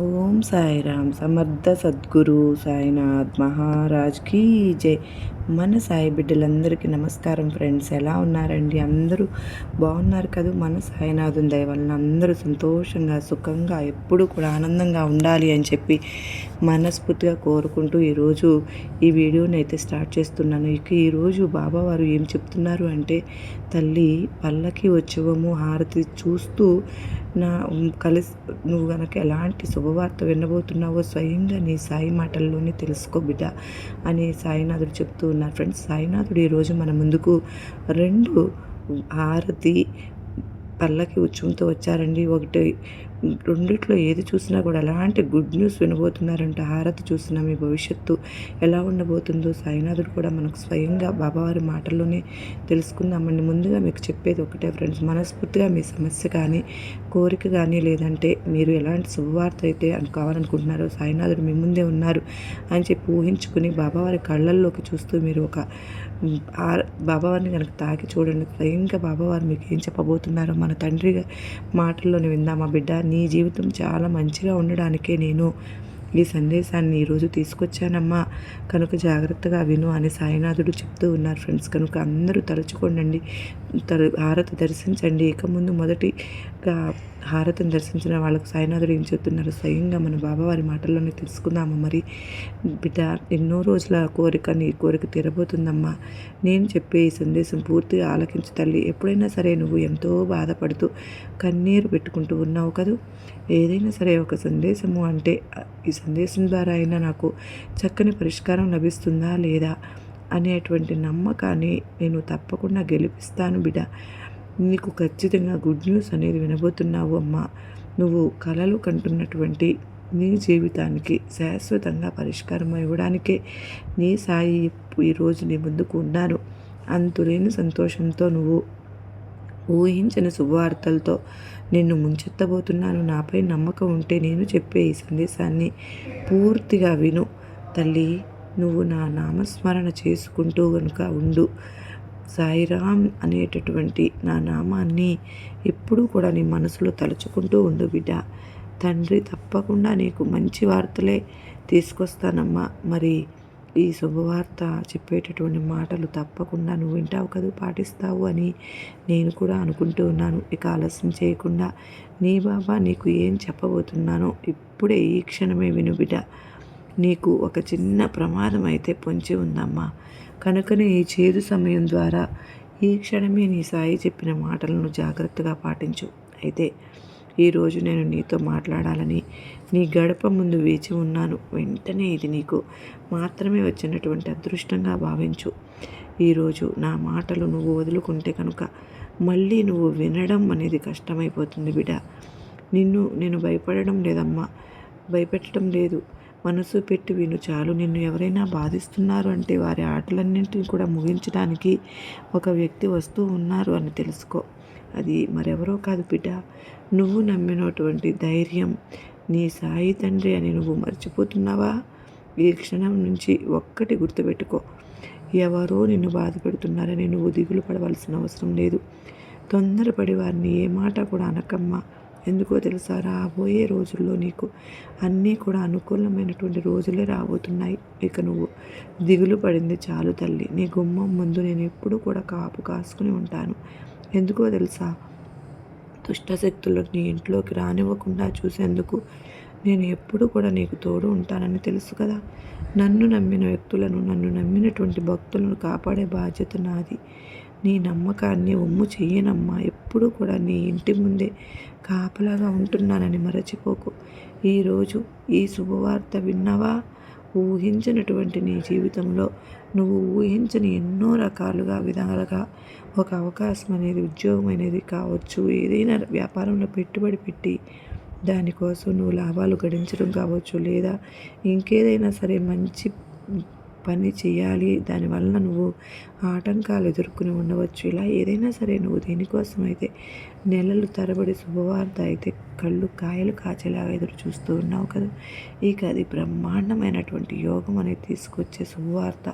ఓం సాయిరామ్ సమర్థ సద్గురు సాయినాథ్ మహారాజ్ కీ జై. మన సాయి బిడ్డలందరికీ నమస్కారం ఫ్రెండ్స్. ఎలా ఉన్నారండి? అందరూ బాగున్నారు కదా? మన సాయినాథం దయ వలన అందరూ సంతోషంగా సుఖంగా ఎప్పుడూ కూడా ఆనందంగా ఉండాలి అని చెప్పి మనస్ఫూర్తిగా కోరుకుంటూ ఈరోజు ఈ వీడియోని అయితే స్టార్ట్ చేస్తున్నాను. ఇక ఈరోజు బాబావారు ఏం చెప్తున్నారు అంటే తల్లి పల్లకి ఉత్సవము హారతి చూస్తూ నా కలిసి నువ్వు గనక ఎలాంటి శుభవార్త వినబోతున్నావో స్వయంగా నీ సాయి మాటల్లోనే తెలుసుకో బిడ్డ అని సాయినాథుడు చెప్తూ ఉన్నారు. ఫ్రెండ్స్ సాయినాథుడు ఈరోజు మన ముందుకు రెండు హారతి పల్లకి ఉత్సవంతో వచ్చారండి. ఒకటి రెండిట్లో ఏది చూసినా కూడా ఎలాంటి గుడ్ న్యూస్ వినబోతున్నారంటే. హారతి చూసినా మీ భవిష్యత్తు ఎలా ఉండబోతుందో సాయినాథుడు కూడా మనకు స్వయంగా బాబావారి మాటల్లోనే తెలుసుకుందామండి. ముందుగా మీకు చెప్పేది ఒకటే ఫ్రెండ్స్ మనస్ఫూర్తిగా మీ సమస్య కానీ కోరిక కానీ లేదంటే మీరు ఎలాంటి శుభవార్త అయితే కావాలనుకుంటున్నారో సాయినాథుడు మీ ముందే ఉన్నారు అని చెప్పి ఊహించుకుని బాబావారి కళ్ళల్లోకి చూస్తూ మీరు ఒక బాబావారిని కనుక తాకి చూడండి. స్వయంగా బాబావారు మీకు ఏం చెప్పబోతున్నారో మన తండ్రి మాటల్లోనే విందామా బిడ్డ నీ జీవితం చాలా మంచిగా ఉండడానికే నేను ఈ సందేశాన్ని ఈరోజు తీసుకొచ్చానమ్మా. కనుక జాగ్రత్తగా విను అని సాయినాథుడు చెప్తూ ఉన్నారు. ఫ్రెండ్స్ కనుక అందరూ తలుచుకోండి హారతి దర్శించండి. ఇక ముందు మొదటిగా హారతిని దర్శించిన వాళ్ళకు సాయినాథుడు ఏం చెప్తున్నారు? స్వయంగా మన బాబావారి మాటల్లోనే తెలుసుకుందాము. మరి బిడ్డ ఎన్నో రోజుల కోరిక నీ కోరిక తీరబోతుందమ్మా. నేను చెప్పే ఈ సందేశం పూర్తిగా ఆలకించు తల్లి. ఎప్పుడైనా సరే నువ్వు ఎంతో బాధపడుతూ కన్నీరు పెట్టుకుంటూ ఉన్నావు కదూ? ఏదైనా సరే ఒక సందేశము అంటే ఈ సందేశం ద్వారా అయినా నాకు చక్కని పరిష్కారం లభిస్తుందా లేదా? అనేటువంటి నమ్మకాన్ని నేను తప్పకుండా గెలిపిస్తాను బిడ్డ నీకు ఖచ్చితంగా గుడ్ న్యూస్ అనేది వినబోతున్నావు అమ్మా. నువ్వు కలలు కంటున్నటువంటి నీ జీవితానికి శాశ్వతంగా పరిష్కారం ఇవ్వడానికే నీ సాయి ఈరోజు నీ ముందుకు ఉన్నాను అంతులేని సంతోషంతో నువ్వు ఊహించిన శుభవార్తలతో నిన్ను ముంచెత్తబోతున్నాను. నాపై నమ్మకం ఉంటే నేను చెప్పే ఈ సందేశాన్ని పూర్తిగా విను తల్లి. నువ్వు నా నామస్మరణ చేసుకుంటూ కనుక ఉండు. సాయిరామ్ అనేటటువంటి నా నామాన్ని ఎప్పుడూ కూడా నీ మనసులో తలుచుకుంటూ ఉండు బిడ్డ. తండ్రి తప్పకుండా నీకు మంచి వార్తలే తీసుకొస్తానమ్మా. మరి ఈ శుభవార్త చెప్పేటటువంటి మాటలు తప్పకుండా నువ్వు వింటావు కదా పాటిస్తావు అని నేను కూడా అనుకుంటూ ఉన్నాను. ఇక ఆలస్యం చేయకుండా నీ బాబా నీకు ఏం చెప్పబోతున్నానో ఇప్పుడే ఈ క్షణమే విను బిడ్డ. నీకు ఒక చిన్న ప్రమాదం అయితే పొంచి ఉందమ్మా. కనుకనే ఈ చేదు సమయం ద్వారా ఈ క్షణమే నీ సాయి చెప్పిన మాటలను జాగ్రత్తగా పాటించు. అయితే ఈరోజు నేను నీతో మాట్లాడాలని నీ గడప ముందు వేచి ఉన్నాను. వెంటనే ఇది నీకు మాత్రమే వచ్చినటువంటి అదృష్టంగా భావించు. ఈరోజు నా మాటలు నువ్వు వదులుకుంటే కనుక మళ్ళీ నువ్వు వినడం అనేది కష్టమైపోతుంది బిడ నిన్ను నేను భయపడడం లేదమ్మా. భయపెట్టడం లేదు. మనసు పెట్టి విను చాలు. నిన్ను ఎవరైనా బాధిస్తున్నారు అంటే వారి ఆటలన్నింటినీ కూడా ముగించడానికి ఒక వ్యక్తి వస్తూ ఉన్నారు అని తెలుసుకో. అది మరెవరో కాదు బిడ్డ. నువ్వు నమ్మినటువంటి ధైర్యం నీ సాయి తండ్రి అని నువ్వు మర్చిపోతున్నావా? ఈ క్షణం నుంచి ఒక్కటి గుర్తుపెట్టుకో. ఎవరో నిన్ను బాధ పెడుతున్నారని నువ్వు దిగులు పడవలసిన అవసరం లేదు. తొందరపడి వారిని ఏ మాట కూడా అనకమ్మా. ఎందుకో తెలుసా? రాబోయే రోజుల్లో నీకు అన్నీ కూడా అనుకూలమైనటువంటి రోజులే రాబోతున్నాయి. ఇక నువ్వు దిగులు పడింది చాలు తల్లి. నీ గుమ్మం ముందు నేను ఎప్పుడూ కూడా కాపు కాసుకుని ఉంటాను. ఎందుకో తెలుసా? దుష్టశక్తులు నీ ఇంట్లోకి రానివ్వకుండా చూసేందుకు నేను ఎప్పుడు కూడా నీకు తోడు ఉంటానని తెలుసు కదా? నన్ను నమ్మిన వ్యక్తులను నన్ను నమ్మినటువంటి భక్తులను కాపాడే బాధ్యత నాది. నీ నమ్మకాన్ని ఒమ్ము చెయ్యనమ్మా. ఎప్పుడూ కూడా నీ ఇంటి ముందే కాపలాగా ఉంటున్నానని మరచిపోకు. ఈరోజు ఈ శుభవార్త విన్నావా? ఊహించినటువంటి నీ జీవితంలో నువ్వు ఊహించని ఎన్నో రకాలుగా విధాలుగా ఒక అవకాశం అనేది ఉద్యోగం అనేది కావచ్చు ఏదైనా వ్యాపారంలో పెట్టుబడి పెట్టి దానికోసం నువ్వు లాభాలు గడించడం కావచ్చు లేదా ఇంకేదైనా సరే మంచి పని చేయాలి. దానివల్ల నువ్వు ఆటంకాలు ఎదుర్కొని ఉండవచ్చు. ఇలా ఏదైనా సరే నువ్వు దేనికోసం అయితే నెలలు తరబడి శుభవార్త అయితే కళ్ళు కాయలు కాచేలాగా ఎదురు చూస్తూ ఉన్నావు కదా? ఇక అది బ్రహ్మాండమైనటువంటి యోగం అనేది తీసుకొచ్చే శుభవార్త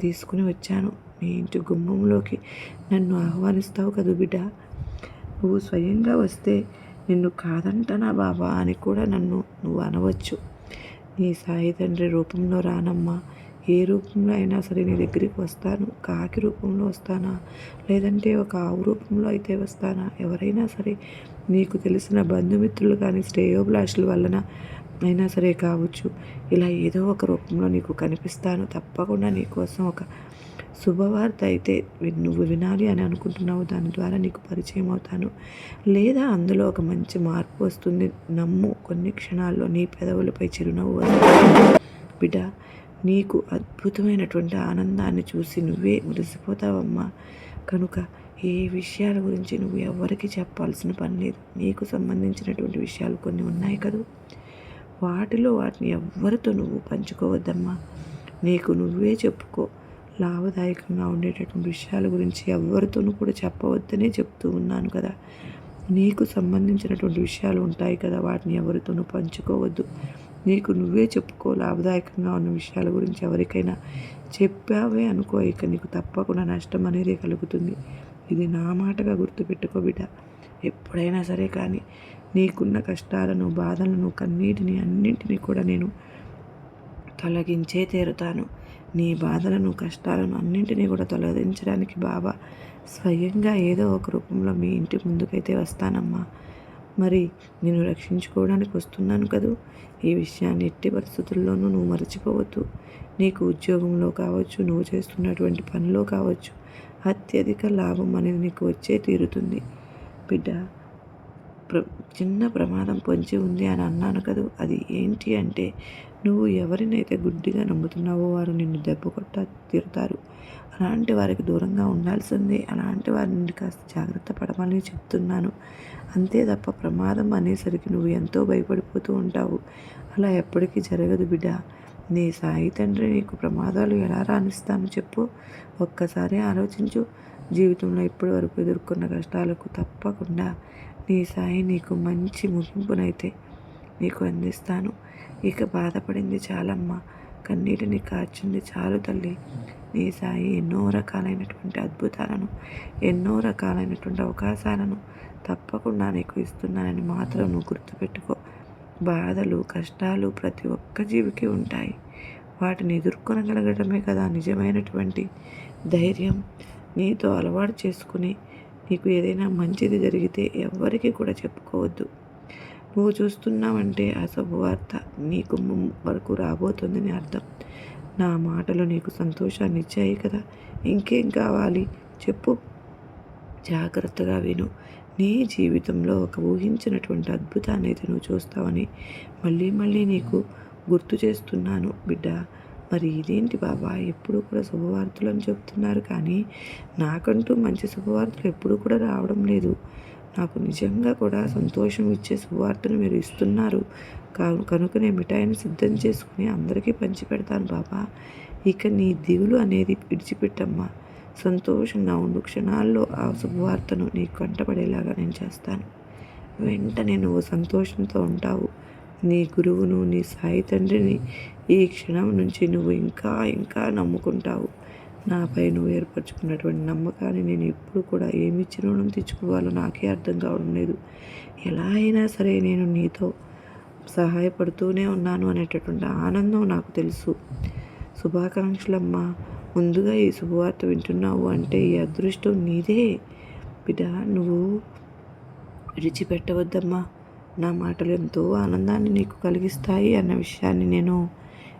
తీసుకుని వచ్చాను. మీ ఇంటి గుమ్మంలోకి నన్ను ఆహ్వానిస్తావు కదా బిడ్డ? నువ్వు స్వయంగా వస్తే నిన్ను కాదంటనా బాబా అని కూడా నన్ను నువ్వు అనవచ్చు. నీ సాయి తండ్రి రూపంలో రానమ్మా. ఏ రూపంలో అయినా సరే నీ దగ్గరికి వస్తాను. కాకి రూపంలో వస్తానా? లేదంటే ఒక ఆవు రూపంలో అయితే వస్తానా? ఎవరైనా సరే నీకు తెలిసిన బంధుమిత్రులు కానీ శ్రేయోభిలాషుల వలన అయినా సరే కావచ్చు. ఇలా ఏదో ఒక రూపంలో నీకు కనిపిస్తాను. తప్పకుండా నీకోసం ఒక శుభవార్త అయితే నువ్వు వినాలి అని అనుకుంటున్నావు. దాని ద్వారా నీకు పరిచయం అవుతాను. లేదా అందులో ఒక మంచి మార్పు వస్తుంది. నమ్ము కొన్ని క్షణాల్లో నీ పెదవులపై చిరునవ్వు బిడ్డ నీకు అద్భుతమైనటువంటి ఆనందాన్ని చూసి నువ్వే మురిసిపోతావమ్మా. కనుక ఏ విషయాల గురించి నువ్వు ఎవరికి చెప్పాల్సిన పని లేదు. నీకు సంబంధించినటువంటి విషయాలు కొన్ని ఉన్నాయి కదా? వాటిలో వాటిని ఎవ్వరితో నువ్వు పంచుకోవద్దమ్మా. నీకు నువ్వే చెప్పుకో. లాభదాయకంగా ఉండేటటువంటి విషయాల గురించి ఎవరితోనూ కూడా చెప్పవద్దనే చెప్తూ ఉన్నాను కదా. నీకు సంబంధించినటువంటి విషయాలు ఉంటాయి కదా వాటిని ఎవరితోనూ పంచుకోవద్దు. నీకు నువ్వే చెప్పుకో లాభదాయకంగా ఉన్న విషయాల గురించి ఎవరికైనా చెప్పావే అనుకో ఇక నీకు తప్పకుండా నష్టం అనేది కలుగుతుంది. ఇది నా మాటగా గుర్తుపెట్టుకో బిడ్డ. ఎప్పుడైనా సరే కానీ నీకున్న కష్టాలను బాధలను కన్నీటిని అన్నింటినీ కూడా నేను తొలగించే తీరుతాను. నీ బాధలను కష్టాలను అన్నింటినీ కూడా తొలగించడానికి బాబా స్వయంగా ఏదో ఒక రూపంలో మీ ఇంటి ముందుకైతే వస్తానమ్మా. మరి నేను రక్షించుకోవడానికి వస్తున్నాను కదూ. ఈ విషయాన్ని ఎట్టి పరిస్థితుల్లోనూ నువ్వు మర్చిపోవద్దు. నీకు ఉద్యోగంలో కావచ్చు నువ్వు చేస్తున్నటువంటి పనిలో కావచ్చు అత్యధిక లాభం అనేది నీకు వచ్చే తీరుతుంది. బిడ్డ ప్ర చిన్న ప్రమాదం పొంచి ఉంది అని అన్నాను కదూ. అది ఏంటి అంటే నువ్వు ఎవరినైతే గుడ్డిగా నమ్ముతున్నావో వారు నిన్ను దెబ్బ కొట్ట తీరుతారు అలాంటి వారికి దూరంగా ఉండాల్సిందే. అలాంటి వారిని కాస్త జాగ్రత్త పడమని చెప్తున్నాను. అంతే తప్ప ప్రమాదం అనేసరికి నువ్వు ఎంతో భయపడిపోతూ ఉంటావు. అలా ఎప్పటికీ జరగదు బిడ్డ. నీ సాయి తండ్రి నీకు ప్రమాదాలు ఎలా రాణిస్తాను చెప్పు. ఒక్కసారి ఆలోచించు. జీవితంలో ఇప్పటి వరకు ఎదుర్కొన్న కష్టాలకు తప్పకుండా నీ సాయి నీకు మంచి ముగింపునైతే నీకు అందిస్తాను. ఇక బాధపడింది చాలమ్మ. కన్నీటిని కార్చింది చాలు తల్లి. నీ సాయి ఎన్నో రకాలైనటువంటి అద్భుతాలను ఎన్నో రకాలైనటువంటి అవకాశాలను తప్పకుండా నీకు ఇస్తున్నానని మాత్రం నువ్వు గుర్తుపెట్టుకో. బాధలు కష్టాలు ప్రతి ఒక్క జీవికి ఉంటాయి. వాటిని ఎదుర్కొనగలగడమే కదా నిజమైనటువంటి ధైర్యం. నీతో అలవాటు చేసుకుని నీకు ఏదైనా మంచిది జరిగితే ఎవ్వరికి కూడా చెప్పుకోవద్దు. నువ్వు చూస్తున్నావంటే ఆ శుభవార్త నీకు వరకు రాబోతుందని అర్థం. నా మాటలు నీకు సంతోషాన్ని ఇచ్చాయి కదా. ఇంకేం కావాలి? చెప్పు. జాగ్రత్తగా విను. నీ జీవితంలో ఒక ఊహించినటువంటి అద్భుతాన్ని అయితే నువ్వు చూస్తావని మళ్ళీ మళ్ళీ నీకు గుర్తు చేస్తున్నాను బిడ్డ. మరి ఇదేంటి బాబా? ఎప్పుడు కూడా శుభవార్తలు అని చెప్తున్నారు కానీ నాకంటూ మంచి శుభవార్తలు ఎప్పుడు కూడా రావడం లేదు. నాకు నిజంగా కూడా సంతోషం ఇచ్చే శుభవార్తను మీరు ఇస్తున్నారు. కనుక నేను మిఠాయిని సిద్ధం చేసుకుని అందరికీ పంచిపెడతాను బాబా. ఇక నీ దిగులు అనేది విడిచిపెట్టమ్మా. సంతోషంగా ఉండు. క్షణాల్లో ఆ శుభవార్తను నీ కంటపడేలాగా నేను చేస్తాను. వెంటనే నువ్వు సంతోషంతో ఉంటావు. నీ గురువును నీ సాయి తండ్రిని ఈ క్షణం నుంచి నువ్వు ఇంకా ఇంకా నమ్ముకుంటావు. నాపై నువ్వు ఏర్పరచుకున్నటువంటి నమ్మకాన్ని నేను ఎప్పుడు కూడా ఏమి రుణం తెచ్చుకోవాలో నాకే అర్థం కావడం లేదు. ఎలా అయినా సరే నేను నీతో సహాయపడుతూనే ఉన్నాను అనేటటువంటి ఆనందం నాకు తెలుసు. శుభాకాంక్షలమ్మా ముందుగా ఈ శుభవార్త వింటున్నావు అంటే ఈ అదృష్టం నీదే. బిడ్డ నువ్వు విడిచిపెట్టవద్దమ్మా. నా మాటలు ఎంతో ఆనందాన్ని నీకు కలిగిస్తాయి అన్న విషయాన్ని నేను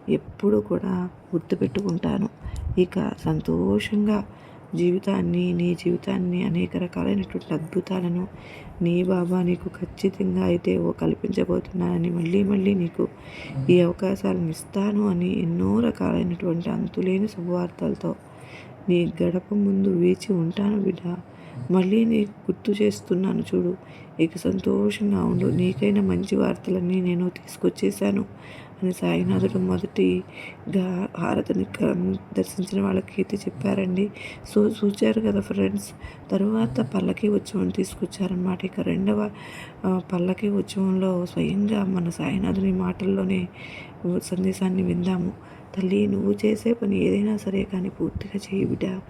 ఎప్పుడు కూడా గుర్తుపెట్టుకుంటాను. ఇక సంతోషంగా జీవితాన్ని నీ జీవితాన్ని అనేక రకాలైనటువంటి అద్భుతాలను నీ బాబా నీకు ఖచ్చితంగా అయితే ఓ కల్పించబోతున్నానని మళ్ళీ మళ్ళీ నీకు ఈ అవకాశాలను ఇస్తాను అని ఎన్నో రకాలైనటువంటి అంతులేని శుభవార్తలతో నీ గడప ముందు వేచి ఉంటాను బిడ్డ. మళ్ళీ నీకు గుర్తు చేస్తున్నాను చూడు. ఇక సంతోషంగా ఉండు. నీకైనా మంచి వార్తలన్నీ నేను తీసుకొచ్చేసాను అని సాయినాథుడు మొదటిగా హారతిని క- దర్శించిన వాళ్ళకి అయితే చెప్పారండి. సో చూచారు కదా ఫ్రెండ్స్ తరువాత పల్లకి ఉత్సవం తీసుకొచ్చారనమాట ఇక రెండవ పల్లకి ఉత్సవంలో స్వయంగా మన సాయినాథుని మాటల్లోనే సందేశాన్ని విందాము. తల్లి నువ్వు చేసే పని ఏదైనా సరే కానీ పూర్తిగా చేయి బిడ్డ.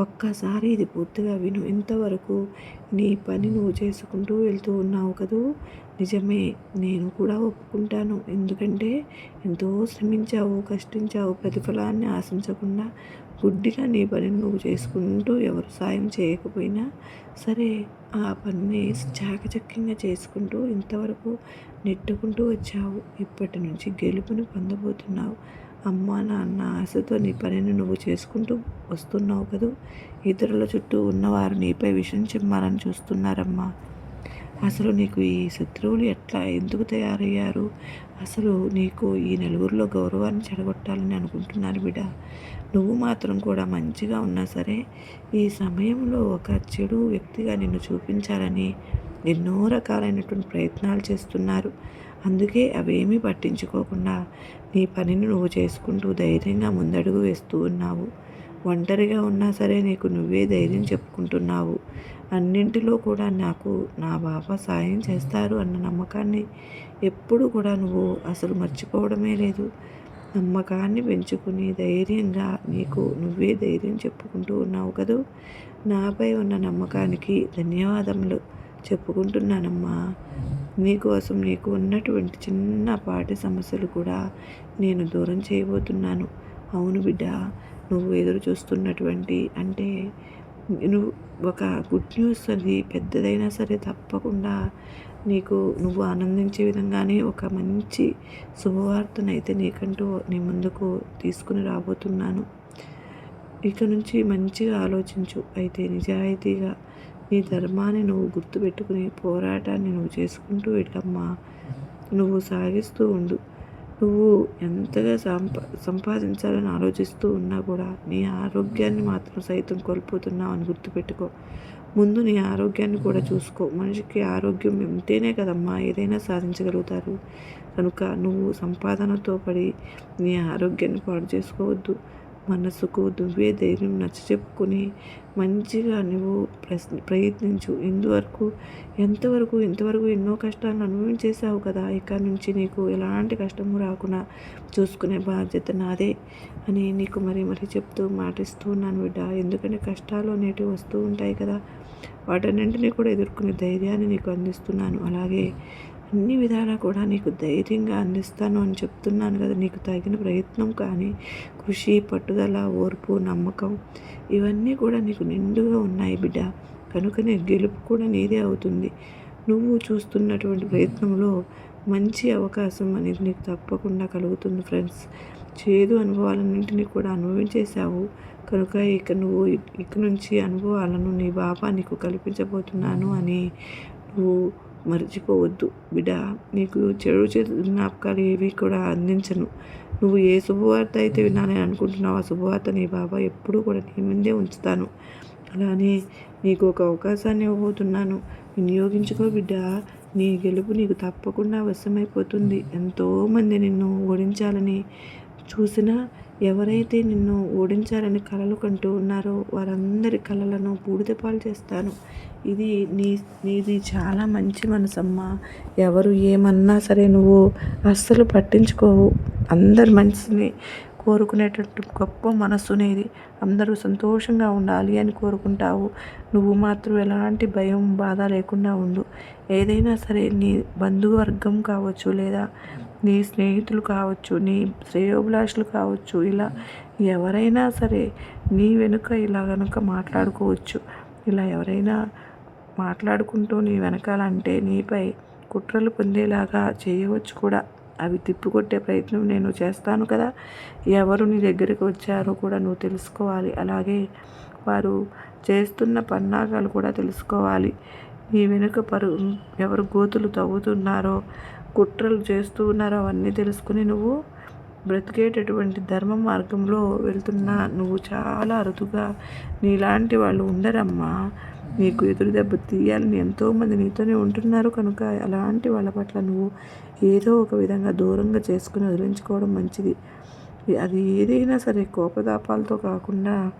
ఒక్కసారి ఇది పూర్తిగా విను. ఇంతవరకు నీ పని నువ్వు చేసుకుంటూ వెళ్తూ ఉన్నావు కదూ? నిజమే నేను కూడా ఒప్పుకుంటాను. ఎందుకంటే ఎంతో శ్రమించావు కష్టించావు ప్రతిఫలాన్ని ఆశించకుండా గుడ్డిగా నీ పనిని నువ్వు చేసుకుంటూ ఎవరు సాయం చేయకపోయినా సరే ఆ పనిని చాకచక్యంగా చేసుకుంటూ ఇంతవరకు నెట్టుకుంటూ వచ్చావు. ఇప్పటి నుంచి గెలుపుని పొందబోతున్నావు. అమ్మ నాన్న ఆశతో నీ పనిని నువ్వు చేసుకుంటూ వస్తున్నావు కదూ? ఇతరుల చుట్టూ ఉన్నవారు నీపై విషయం చిమ్మాలని చూస్తున్నారమ్మా. అసలు నీకు ఈ శత్రువులు ఎట్లా ఎందుకు తయారయ్యారు? అసలు నీకు ఈ నలుగురిలో గౌరవాన్ని చెడగొట్టాలని అనుకుంటున్నారు బిడ్డ. నువ్వు మాత్రం కూడా మంచిగా ఉన్నా సరే ఈ సమయంలో ఒక చెడు వ్యక్తిగా నిన్ను చూపించాలని ఎన్నో రకాలైనటువంటి ప్రయత్నాలు చేస్తున్నారు. అందుకే అవేమీ పట్టించుకోకుండా నీ పనిని నువ్వు చేసుకుంటూ ధైర్యంగా ముందడుగు వేస్తూ ఉన్నావు. ఒంటరిగా ఉన్నా సరే నీకు నువ్వే ధైర్యం చెప్పుకుంటున్నావు. అన్నింటిలో కూడా నాకు నా బాబా సాయం చేస్తారు అన్న నమ్మకాన్ని ఎప్పుడు కూడా నువ్వు అసలు మర్చిపోవడమే లేదు. నమ్మకాన్ని పెంచుకుని ధైర్యంగా నీకు నువ్వే ధైర్యం చెప్పుకుంటూ ఉన్నావు కదూ? నాపై ఉన్న నమ్మకానికి ధన్యవాదములు చెప్పుకుంటున్నానమ్మా. నీకోసం నీకు ఉన్నటువంటి చిన్నపాటి సమస్యలు కూడా నేను దూరం చేయబోతున్నాను. అవును బిడ్డ నువ్వు ఎదురు చూస్తున్నటువంటి అంటే నువ్వు ఒక గుడ్ న్యూస్ అది పెద్దదైనా సరే తప్పకుండా నీకు నువ్వు ఆనందించే విధంగానే ఒక మంచి శుభవార్తనైతే నీకంటూ నీ ముందుకు తీసుకుని రాబోతున్నాను. ఇక నుంచి మంచిగా ఆలోచించు. అయితే నిజాయితీగా నీ ధర్మాన్ని నువ్వు గుర్తుపెట్టుకుని పోరాటాన్ని నువ్వు చేసుకుంటూ వెళ్ళమ్మా నువ్వు సాగిస్తూ ఉండు. నువ్వు ఎంతగా సంపా సంపాదించాలని ఆలోచిస్తూ ఉన్నా కూడా నీ ఆరోగ్యాన్ని మాత్రం సైతం కోల్పోతున్నావు అని గుర్తుపెట్టుకో. ముందు నీ ఆరోగ్యాన్ని కూడా చూసుకో. మనిషికి ఆరోగ్యం ఉంటేనే కదమ్మా ఏదైనా సాధించగలుగుతారు. కనుక నువ్వు సంపాదనతో పడి నీ ఆరోగ్యాన్ని పాడు చేసుకోవద్దు. మనసుకు నువ్వే ధైర్యం నచ్చ చెప్పుకుని మంచిగా నువ్వు ప్రశ్న ప్రయత్నించు. ఇందువరకు ఎంతవరకు ఇంతవరకు ఎన్నో కష్టాలను అనుభవించేసావు కదా ఇక నుంచి నీకు ఎలాంటి కష్టము రాకుండా చూసుకునే బాధ్యత నాదే అని నీకు మరి మరి చెప్తూ మాటిస్తూ ఉన్నాను బిడ్డ. ఎందుకంటే కష్టాలు అనేటివి వస్తూ ఉంటాయి కదా వాటన్నింటినీ కూడా ఎదుర్కొనే ధైర్యాన్ని నీకు అందిస్తున్నాను. అలాగే అన్ని విధాలా కూడా నీకు ధైర్యంగా అందిస్తాను అని చెప్తున్నాను కదా. నీకు తగిన ప్రయత్నం కానీ కృషి పట్టుదల ఓర్పు నమ్మకం ఇవన్నీ కూడా నీకు నిండుగా ఉన్నాయి బిడ్డ. కనుకనే గెలుపు కూడా నీదే అవుతుంది. నువ్వు చూస్తున్నటువంటి ప్రయత్నంలో మంచి అవకాశం అనేది నీకు తప్పకుండా కలుగుతుంది ఫ్రెండ్స్. చేదు అనుభవాలన్నింటినీ కూడా అనుభవించేశావు. కనుక ఇక నువ్వు ఇక నుంచి అనుభవాలను నీ బాబా నీకు కల్పించబోతున్నాను అని నువ్వు మర్చిపోవద్దు. బిడ్డ నీకు చెడు చేతుల జ్ఞాపకాలు ఏవి కూడా అందించను. నువ్వు ఏ శుభవార్త అయితే వినాలని అనుకుంటున్నావు ఆ శుభవార్త నీ బాబా ఎప్పుడూ కూడా నీ ముందే ఉంచుతాను. అలానే నీకు ఒక అవకాశాన్ని ఇవ్వబోతున్నాను. వినియోగించుకో బిడ్డ నీ గెలుపు నీకు తప్పకుండా వశమైపోతుంది. ఎంతోమంది నిన్ను ఓడించాలని చూసినా ఎవరైతే నిన్ను ఓడించాలని కలలు కంటూ ఉన్నారో వారందరి కలలను బూడిదపాలు చేస్తాను. ఇది నీ నీది చాలా మంచి మనసమ్మా. ఎవరు ఏమన్నా సరే నువ్వు అస్సలు పట్టించుకోవు. అందరి మనసుని కోరుకునేటట్టు గొప్ప మనస్సు అనేది అందరూ సంతోషంగా ఉండాలి అని కోరుకుంటావు. నువ్వు మాత్రం ఎలాంటి భయం బాధ లేకుండా ఉండు. ఏదైనా సరే నీ బంధువర్గం కావచ్చు లేదా నీ స్నేహితులు కావచ్చు నీ శ్రేయోభిలాషులు కావచ్చు ఇలా ఎవరైనా సరే నీ వెనుక ఇలా కనుక మాట్లాడుకోవచ్చు. ఇలా ఎవరైనా మాట్లాడుకుంటూ నీ వెనకాలంటే నీపై కుట్రలు పొందేలాగా చేయవచ్చు కూడా. అవి తిప్పికొట్టే ప్రయత్నం నేను చేస్తాను కదా. ఎవరు నీ దగ్గరికి వచ్చారో కూడా నువ్వు తెలుసుకోవాలి. అలాగే వారు చేస్తున్న పన్నాగాలు కూడా తెలుసుకోవాలి. నీ వెనుక పరు ఎవరు గోతులు తవ్వుతున్నారో కుట్రలు చేస్తూ ఉన్నారో అవన్నీ తెలుసుకుని నువ్వు బ్రతికేటటువంటి ధర్మ మార్గంలో వెళ్తున్నా నువ్వు చాలా అరుదుగా నీలాంటి వాళ్ళు ఉండరమ్మా. నీకు ఎదురు దెబ్బ తీయాలని ఎంతోమంది నీతోనే ఉంటున్నారు కనుక అలాంటి వాళ్ళ పట్ల నువ్వు ఏదో ఒక విధంగా దూరంగా చేసుకుని వదిలించుకోవడం మంచిది. అది ఏదైనా సరే కోపతాపాలతో కాకుండా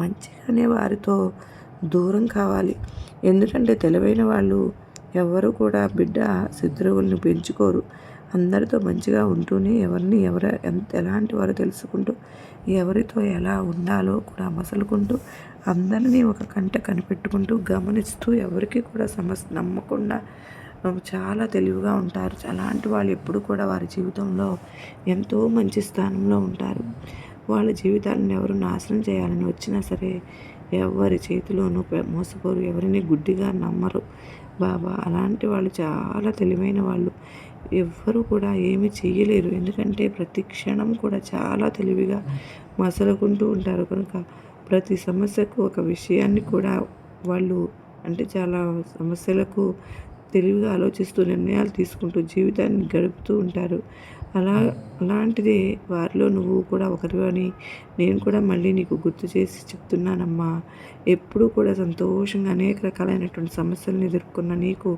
మంచిగానే వారితో దూరం కావాలి. ఎందుకంటే తెలివైన వాళ్ళు ఎవరు కూడా బిడ్డ శత్రువుల్ని పెంచుకోరు. అందరితో మంచిగా ఉంటూనే ఎవరిని ఎవర ఎంత ఎలాంటి వారు తెలుసుకుంటూ ఎవరితో ఎలా ఉండాలో కూడా మసలుకుంటూ అందరినీ ఒక కంట కనిపెట్టుకుంటూ గమనిస్తూ ఎవరికి కూడా సమస్య నమ్మకుండా చాలా తెలివిగా ఉంటారు. అలాంటి వాళ్ళు ఎప్పుడు కూడా వారి జీవితంలో ఎంతో మంచి స్థానంలో ఉంటారు. వాళ్ళ జీవితాలను ఎవరు నాశనం చేయాలని వచ్చినా సరే ఎవరి చేతిలోనూ మోసపోరు ఎవరిని గుడ్డిగా నమ్మరు. బాబా అలాంటి వాళ్ళు చాలా తెలివైన వాళ్ళు. ఎవ్వరూ కూడా ఏమి చేయలేరు ఎందుకంటే ప్రతి క్షణం కూడా చాలా తెలివిగా మసలుకుంటూ ఉంటారు. కనుక ప్రతి సమస్యకు ఒక విషయాన్ని కూడా వాళ్ళు అంటే చాలా సమస్యలకు తెలివిగా ఆలోచిస్తూ నిర్ణయాలు తీసుకుంటూ జీవితాన్ని గడుపుతూ ఉంటారు. అలా అలాంటిది వారిలో నువ్వు కూడా ఒకరివని నేను కూడా మళ్ళీ నీకు గుర్తు చేసి చెప్తున్నానమ్మా. ఎప్పుడూ కూడా సంతోషంగా అనేక రకాలైనటువంటి సమస్యలను ఎదుర్కొన్న నీకు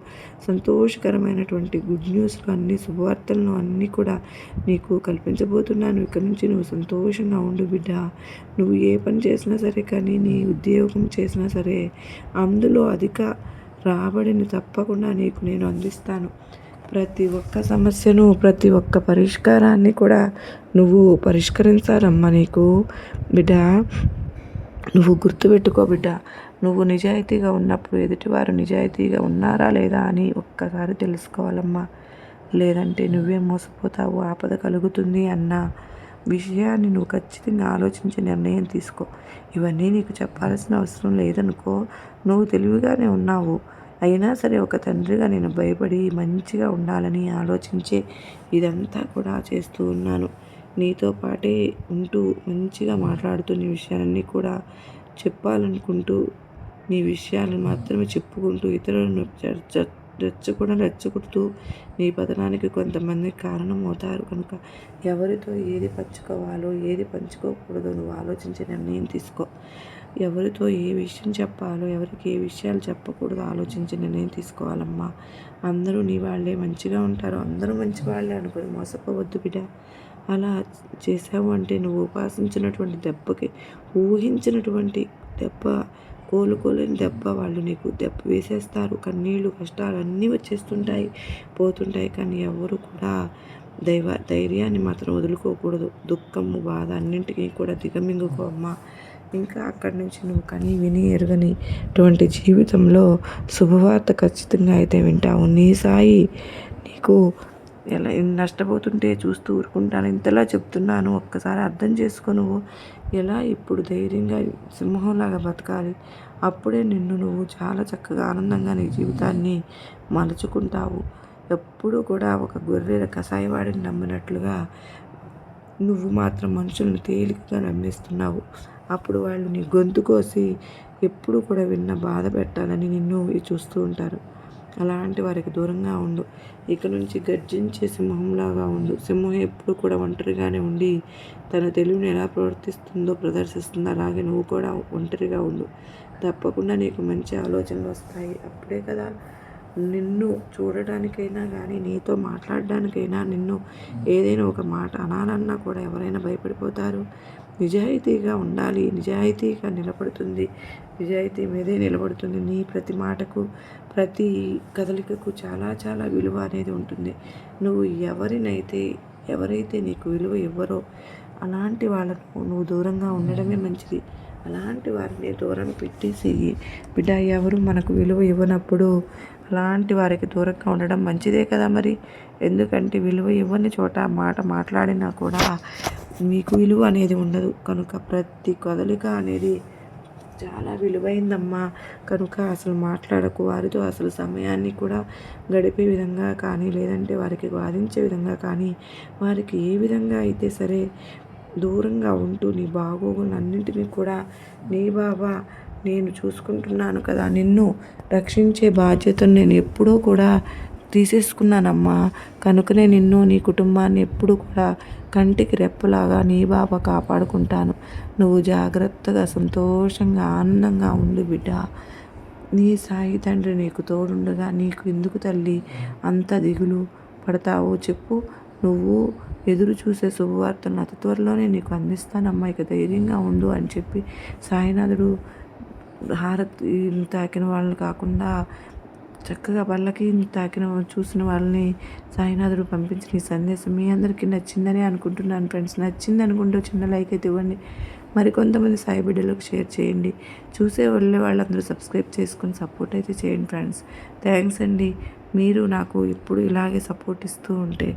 సంతోషకరమైనటువంటి గుడ్ న్యూస్లు అన్ని శుభవార్తలను అన్నీ కూడా నీకు కల్పించబోతున్నాను. ఇక్కడ నుంచి నువ్వు సంతోషంగా ఉండు బిడ్డ. నువ్వు ఏ పని చేసినా సరే కానీ నీ ఉద్యోగం చేసినా సరే అందులో అధిక రాబడిని తప్పకుండా నీకు నేను అందిస్తాను. ప్రతి ఒక్క సమస్యను ప్రతి ఒక్క పరిష్కారాన్ని కూడా నువ్వు పరిష్కరించాలమ్మా నీకు. బిడ్డ నువ్వు గుర్తుపెట్టుకో బిడ్డ. నువ్వు నిజాయితీగా ఉన్నప్పుడు ఎదుటివారు నిజాయితీగా ఉన్నారా లేదా అని ఒక్కసారి తెలుసుకోవాలమ్మా. లేదంటే నువ్వే మోసపోతావు ఆపద కలుగుతుంది అన్న విషయాన్ని నువ్వు ఖచ్చితంగా ఆలోచించి నిర్ణయం తీసుకో. ఇవన్నీ నీకు చెప్పాల్సిన అవసరం లేదనుకో నువ్వు తెలివిగానే ఉన్నావు. అయినా సరే ఒక తండ్రిగా నేను భయపడి మంచిగా ఉండాలని ఆలోచించే ఇదంతా కూడా చేస్తూ ఉన్నాను. నీతో పాటే ఉంటూ మంచిగా మాట్లాడుతూ నీ విషయాలన్నీ కూడా చెప్పాలనుకుంటూ నీ విషయాలను మాత్రమే చెప్పుకుంటూ ఇతరులను రెచ్చకుండా రెచ్చగొడుతూ నీ పతనానికి కొంతమంది కారణమవుతారు. కనుక ఎవరితో ఏది పంచుకోవాలో ఏది పంచుకోకూడదో నువ్వు ఆలోచించి నిర్ణయం తీసుకో. ఎవరితో ఏ విషయం చెప్పాలో ఎవరికి ఏ విషయాలు చెప్పకూడదో ఆలోచించి నిర్ణయం తీసుకోవాలమ్మా. అందరూ నీ వాళ్ళే మంచిగా ఉంటారు. అందరూ మంచి వాళ్ళే అనుకుని. మోసపోవద్దు బిడ్డ. అలా చేసావు అంటే నువ్వు ఉపాసించినటువంటి దెబ్బకి ఊహించినటువంటి దెబ్బ కోలుకోలేని దెబ్బ వాళ్ళు నీకు దెబ్బ వేసేస్తారు. కన్నీళ్ళు కష్టాలు అన్నీ వచ్చేస్తుంటాయి పోతుంటాయి. కానీ ఎవరు కూడా దైవ ధైర్యాన్ని మాత్రం వదులుకోకూడదు. దుఃఖము బాధ అన్నింటికీ కూడా దిగమింగుకో అమ్మా ఇంకా అక్కడి నుంచి నువ్వు కని విని ఎరగనిటువంటి జీవితంలో శుభవార్త ఖచ్చితంగా అయితే వింటావు. నీ సాయి నీకు ఎలా నష్టపోతుంటే చూస్తూ ఊరుకుంటాను. ఇంతలా చెప్తున్నాను. ఒక్కసారి అర్థం చేసుకో నువ్వు. ఎలా ఇప్పుడు ధైర్యంగా సింహంలాగా బతకాలి? అప్పుడే నిన్ను నువ్వు చాలా చక్కగా ఆనందంగా నీ జీవితాన్ని మలుచుకుంటావు. ఎప్పుడు కూడా ఒక గొర్రెల కషాయవాడిని నమ్మినట్లుగా నువ్వు మాత్రం మనుషులను తేలికగా నమ్మేస్తున్నావు. అప్పుడు వాళ్ళు నీ గొంతు కోసి ఎప్పుడు కూడా విన్న బాధ పెట్టాలని నిన్ను చూస్తూ ఉంటారు. అలాంటి వారికి దూరంగా ఉండు. ఇక నుంచి గర్జించే సింహంలాగా ఉండు. సింహం ఎప్పుడు కూడా ఒంటరిగానే ఉండి తన తెలివిని ఎలా ప్రవర్తిస్తుందో ప్రదర్శిస్తుందో. అలాగే నువ్వు కూడా ఒంటరిగా ఉండు. తప్పకుండా నీకు మంచి ఆలోచనలు వస్తాయి. అప్పుడే కదా నిన్ను చూడడానికైనా కానీ నీతో మాట్లాడడానికైనా నిన్ను ఏదైనా ఒక మాట అనాలన్నా కూడా ఎవరైనా భయపడిపోతారు. నిజాయితీగా ఉండాలి నిజాయితీగా నిలబడుతుంది నిజాయితీ మీదే నిలబడుతుంది. నీ ప్రతి మాటకు ప్రతి కదలికకు చాలా చాలా విలువ అనేది ఉంటుంది. నువ్వు ఎవరినైతే ఎవరైతే నీకు విలువ ఇవ్వరో అలాంటి వాళ్ళకు నువ్వు దూరంగా ఉండడమే మంచిది. అలాంటి వారిని దూరం పెట్టేసి బిడ్డ ఎవరు మనకు విలువ ఇవ్వనప్పుడు అలాంటి వారికి దూరంగా ఉండడం మంచిదే కదా మరి? ఎందుకంటే విలువ ఇవ్వని చోట మాట మాట్లాడినా కూడా మీకు విలువ అనేది ఉండదు. కనుక ప్రతి కదలిక అనేది చాలా విలువైందమ్మా. కనుక అసలు మాట్లాడకు. వారితో అసలు సమయాన్ని కూడా గడిపే విధంగా కానీ లేదంటే వారికి వాదించే విధంగా కానీ వారికి ఏ విధంగా అయితే సరే దూరంగా ఉంటూ నీ బాగోగులన్నింటినీ కూడా నీ బాబా నేను చూసుకుంటున్నాను కదా. నిన్ను రక్షించే బాధ్యతను నేను ఎప్పుడూ కూడా తీసేసుకున్నానమ్మా. కనుకనే నిన్ను నీ కుటుంబాన్ని ఎప్పుడు కూడా కంటికి రెప్పలాగా నీ బాబా కాపాడుకుంటాను. నువ్వు జాగ్రత్తగా సంతోషంగా ఆనందంగా ఉండు బిడ్డ. నీ సాయి తండ్రి నీకు తోడుండగా నీకు ఎందుకు తల్లి? అంత దిగులు పడతావో చెప్పు. నువ్వు ఎదురు చూసే శుభవార్తను అతి త్వరలోనే నీకు అందిస్తానమ్మా. ఇక ధైర్యంగా ఉండు అని చెప్పి సాయినాథుడు హారతి తాకిన వాళ్ళని కాకుండా చక్కగా పళ్ళకి తాకిన చూసిన వాళ్ళని సాయినాథుడు పంపించిన ఈ సందేశం మీ అందరికీ నచ్చిందని అనుకుంటున్నాను ఫ్రెండ్స్. నచ్చింది అనుకుంటూ చిన్న లైక్ అయితే ఇవ్వండి. మరి కొంతమంది సాయి బిడ్డలకు షేర్ చేయండి. చూసే వెళ్ళే వాళ్ళందరూ సబ్స్క్రైబ్ చేసుకుని సపోర్ట్ అయితే చేయండి ఫ్రెండ్స్. థ్యాంక్స్ అండి. మీరు నాకు ఇప్పుడు ఇలాగే సపోర్ట్ ఇస్తూ ఉంటే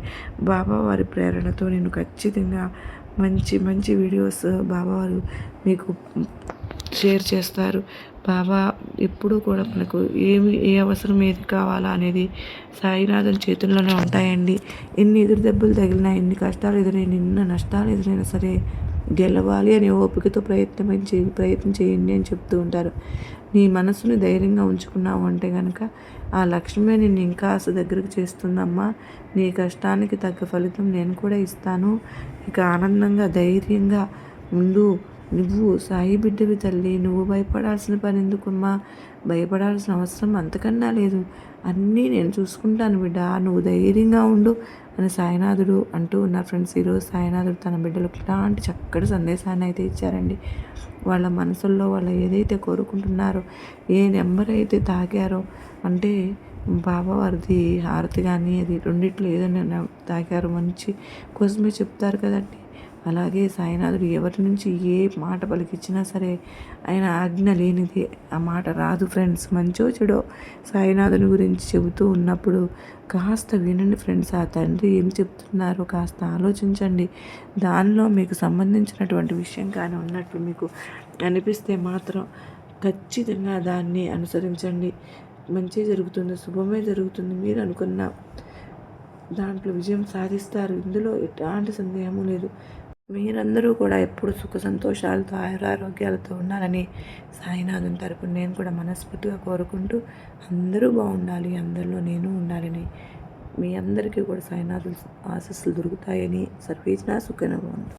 బాబా వారి ప్రేరణతో నేను ఖచ్చితంగా మంచి మంచి వీడియోస్ బాబావారు మీకు షేర్ చేస్తారు. బాబా ఎప్పుడూ కూడా మనకు ఏమి ఏ అవసరం ఏది కావాలా అనేది సాయినాథన్ చేతుల్లోనే ఉంటాయండి. ఎన్ని ఎదురు దెబ్బలు తగిలినా ఎన్ని కష్టాలు ఎదురైనా ఎన్ని నష్టాలు ఎదురైనా సరే గెలవాలి అనే ఓపికతో ప్రయత్నం చే ప్రయత్నం చేయండి అని చెప్తూ ఉంటారు. నీ మనసుని ధైర్యంగా ఉంచుకున్నావు అంటే కనుక ఆ లక్ష్యమే నిన్ను ఇంకా అసలు దగ్గరకు చేస్తుందమ్మా. నీ కష్టానికి తగ్గ ఫలితం నేను కూడా ఇస్తాను. ఇక ఆనందంగా ధైర్యంగా ముందు నువ్వు సాయి బిడ్డవి తల్లి నువ్వు భయపడాల్సిన పని ఎందుకమ్మా? భయపడాల్సిన అవసరం అంతకన్నా లేదు. అన్నీ నేను చూసుకుంటాను బిడ్డ. నువ్వు ధైర్యంగా ఉండు అని సాయినాథుడు అంటూ ఉన్నారు ఫ్రెండ్స్ ఈరోజు సాయినాథుడు తన బిడ్డలకు ఇలాంటి చక్కటి సందేశాన్ని అయితే ఇచ్చారండి. వాళ్ళ మనసుల్లో వాళ్ళు ఏదైతే కోరుకుంటున్నారో ఏ నెంబర్ అయితే తాగారో అంటే బాబావారిది హారతి కానీ అది రెండిట్లో ఏదైనా తాగారో మంచి కోసమే చెప్తారు కదండి. అలాగే సాయినాథుడు ఎవరి నుంచి ఏ మాట పలికిచ్చినా సరే ఆయన ఆజ్ఞ లేనిది ఆ మాట రాదు ఫ్రెండ్స్. మంచో చెడో సాయినాథుని గురించి చెబుతూ ఉన్నప్పుడు కాస్త వినండి ఫ్రెండ్స్. ఆ తండ్రి ఏం చెప్తున్నారో కాస్త ఆలోచించండి. దానిలో మీకు సంబంధించినటువంటి విషయం కానీ ఉన్నట్లు మీకు అనిపిస్తే మాత్రం ఖచ్చితంగా దాన్ని అనుసరించండి. మంచి జరుగుతుంది శుభమే జరుగుతుంది మీరు అనుకున్న దాంట్లో విజయం సాధిస్తారు. ఇందులో ఎలాంటి సందేహము లేదు. మీరందరూ కూడా ఎప్పుడు సుఖ సంతోషాలతో ఆయురారోగ్యాలతో ఉండాలని సాయినాథుని తరపున నేను కూడా మనస్ఫూర్తిగా కోరుకుంటూ అందరూ బాగుండాలి అందరిలో నేను ఉండాలని మీ అందరికీ కూడా సాయినాథులు ఆశస్సులు దొరుకుతాయని సర్వేజ్నా సుఖనభవంతు